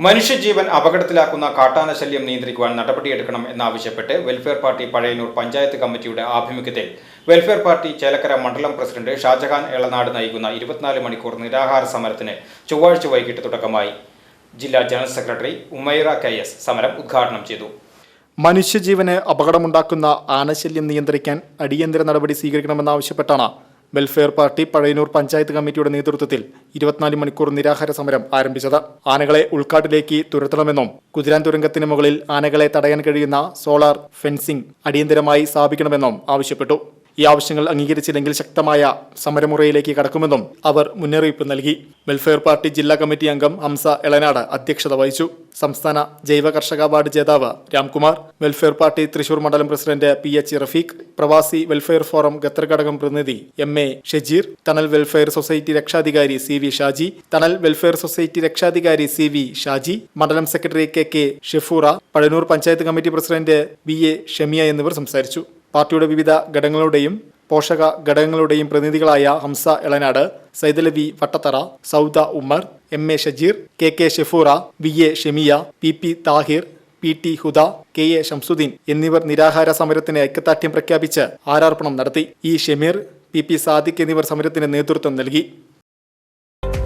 മനുഷ്യജീവൻ അപകടത്തിലാക്കുന്ന കാട്ടാന ശല്യം നിയന്ത്രിക്കുവാൻ നടപടിയെടുക്കണം എന്നാവശ്യപ്പെട്ട് വെൽഫെയർ പാർട്ടി പഴയന്നൂർ പഞ്ചായത്ത് കമ്മിറ്റിയുടെ ആഭിമുഖ്യത്തിൽ വെൽഫെയർ പാർട്ടി ചേലക്കര മണ്ഡലം പ്രസിഡന്റ് ഷാജഹാൻ എളനാട് നയിക്കുന്ന ഇരുപത്തിനാല് മണിക്കൂർ നിരാഹാര സമരത്തിന് ചൊവ്വാഴ്ച വൈകിട്ട് തുടക്കമായി. ജില്ലാ general secretary Umaira K S സമരം ഉദ്ഘാടനം ചെയ്തു. മനുഷ്യജീവന് അപകടമുണ്ടാക്കുന്ന ആനശല്യം നിയന്ത്രിക്കാൻ അടിയന്തര നടപടി സ്വീകരിക്കണമെന്നാവശ്യപ്പെട്ടാണ് വെൽഫെയർ പാർട്ടി പഴയനൂർ പഞ്ചായത്ത് കമ്മിറ്റിയുടെ നേതൃത്വത്തിൽ ഇരുപത്തിനാല് മണിക്കൂർ നിരാഹാര സമരം ആരംഭിച്ചത്. ആനകളെ ഉൾക്കാട്ടിലേക്ക് തുരത്തണമെന്നും കുതിരാൻ തുരങ്കത്തിന് മുകളിൽ ആനകളെ തടയാൻ കഴിയുന്ന സോളാർ ഫെൻസിംഗ് അടിയന്തരമായി സ്ഥാപിക്കണമെന്നും ആവശ്യപ്പെട്ടു. ഈ ആവശ്യങ്ങൾ അംഗീകരിച്ചില്ലെങ്കിൽ ശക്തമായ സമരമുറയിലേക്ക് കടക്കുമെന്നും അവർ മുന്നറിയിപ്പ് നൽകി. വെൽഫെയർ പാർട്ടി ജില്ലാ കമ്മിറ്റി അംഗം ഹംസ എളനാട് അധ്യക്ഷത വഹിച്ചു. സംസ്ഥാന ജൈവ കർഷക അവാർഡ് ജേതാവ് രാംകുമാർ വെൽഫെയർ പാർട്ടി തൃശൂർ മണ്ഡലം പ്രസിഡന്റ് പി എച്ച് റഫീഖ് പ്രവാസി വെൽഫെയർ ഫോറം ഖത്തർ ഘടകം പ്രതിനിധി M A Shajeer Thanal welfare society രക്ഷാധികാരി C V Shaji Thanal welfare society രക്ഷാധികാരി സി വി ഷാജി മണ്ഡലം secretary K K Shefoora Pazhanur panchayat committee president B A Shamiya എന്നിവർ സംസാരിച്ചു. പാർട്ടിയുടെ വിവിധ ഘടകങ്ങളുടെയും പോഷക ഘടകങ്ങളുടെയും പ്രതിനിധികളായ Hamza Elanad Saidalavi Vattathara Sauda Ummer M A Shajeer K K Shefoora V A Shemiya P P Thahir P T Huda K A Shamsudheen എന്നിവർ നിരാഹാര സമരത്തിന് ഐക്യദാർഢ്യം പ്രഖ്യാപിച്ച് ആരാർപ്പണം നടത്തി. E Shemeer P P Sadiq എന്നിവർ സമരത്തിന് നേതൃത്വം നൽകി.